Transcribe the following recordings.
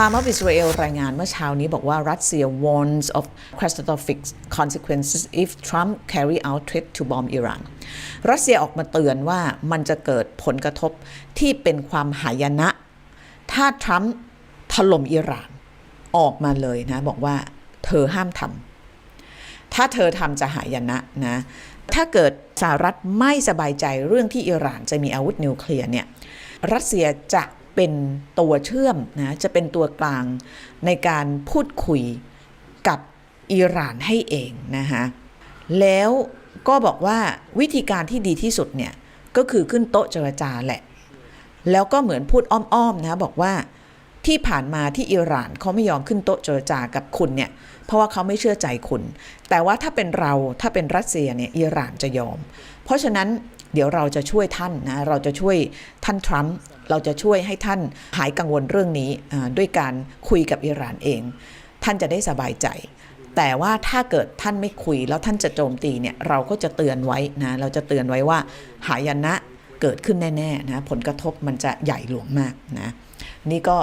Time of Israel รายงานเมื่อเช้านี้บอกว่ารัสเซีย warns of catastrophic consequences if Trump carry out threat to bomb Iran รัสเซียออกมาเตือนว่ามันจะเกิดผลกระทบที่เป็นความหายนะ ถ้าทรัมป์ถล่มอิหร่านออกมาเลยนะ บอกว่าเธอห้ามทำถ้าเธอทำจะหายนะนะ ถ้าเกิดสหรัฐไม่สบายใจเรื่องที่อิหร่านจะมีอาวุธนิวเคลียร์เนี่ยรัสเซียจะ เป็นตัวเชื่อมนะจะเป็นตัวกลางในการพูดคุยกับอิหร่านให้เองนะคะแล้วก็บอกว่าวิธีการที่ดีที่สุดเนี่ยก็คือขึ้นโต๊ะเจรจาแหละ แล้วก็เหมือนพูดอ้อมๆนะบอกว่าที่ผ่านมาที่อิหร่านเขาไม่ยอมขึ้นโต๊ะเจรจากับคุณเนี่ยเพราะว่าเขาไม่เชื่อใจคุณ แต่ว่าถ้าเป็นเราถ้าเป็นรัสเซียเนี่ยอิหร่านจะยอม เพราะฉะนั้น เดี๋ยวเราจะช่วยท่านนะเราจะช่วยท่านทรัมป์เราจะช่วยให้ท่านหายกังวลเรื่องนี้ด้วยการคุยกับอิหร่านเอง ท่านจะได้สบายใจ แต่ว่าถ้าเกิดท่านไม่คุยแล้วท่านจะโจมตีเนี่ยเราก็จะเตือนไว้นะเราจะเตือนไว้ว่าหายนะเกิดขึ้นแน่ๆนะผลกระทบมันจะใหญ่หลวงมากนะนี่ก็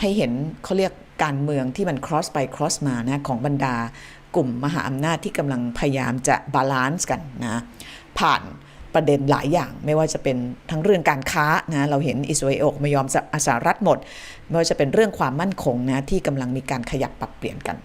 ให้เห็นเขาเรียกการเมืองที่มัน cross ไป cross มานะของบรรดากลุ่มมหาอำนาจที่กำลังพยายามจะบาลานซ์กันนะผ่าน ประเด็นหลายอย่าง ไม่ว่าจะเป็นทั้งเรื่องการค้านะเราเห็นอิสราเอลไม่ยอมสหรัฐหมด ไม่ว่าจะเป็นเรื่องความมั่นคงนะที่กำลังมีการขยับปรับเปลี่ยนกัน